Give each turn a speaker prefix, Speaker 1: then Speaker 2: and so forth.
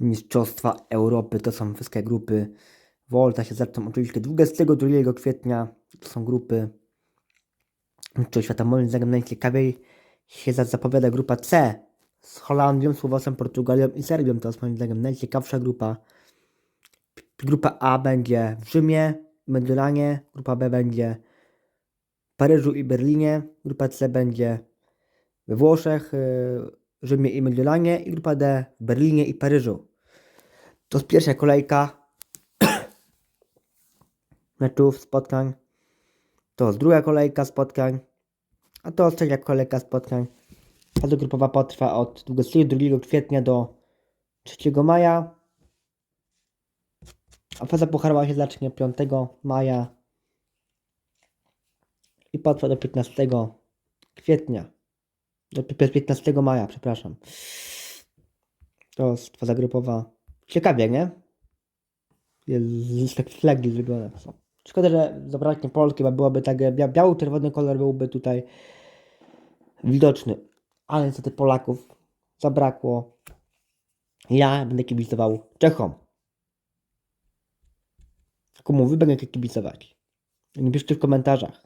Speaker 1: Mistrzostwa Europy to są wszystkie grupy. Volta się zaczną oczywiście 22 kwietnia. To są grupy Mistrzostw Świata. Moim zdaniem najciekawiej się za- zapowiada grupa C z Holandią, Słowacją, Portugalią i Serbią. To jest moim zdaniem najciekawsza grupa. Grupa A będzie w Rzymie, Mediolanie. Grupa B będzie w Paryżu i Berlinie. Grupa C będzie we Włoszech, y, Rzymie i Mediolanie. I grupa D w Berlinie i Paryżu. To jest pierwsza kolejka meczów, spotkań. To jest druga kolejka spotkań. A to jest trzecia kolejka spotkań. Faza grupowa potrwa od 22 kwietnia do 3 maja. A faza pucharowa się zacznie 5 maja i potrwa do 15 kwietnia. Do pi- 15 maja, przepraszam. To jest faza grupowa. Ciekawie, nie? Jest tak flagi zrobione. Szkoda, że zabraknie Polski, bo byłoby tak, bia- biały-czerwony kolor byłby tutaj widoczny. Ale niestety Polaków zabrakło. Ja będę kibicował Czechom. Komu wy będziecie kibicować? Nie piszcie w komentarzach.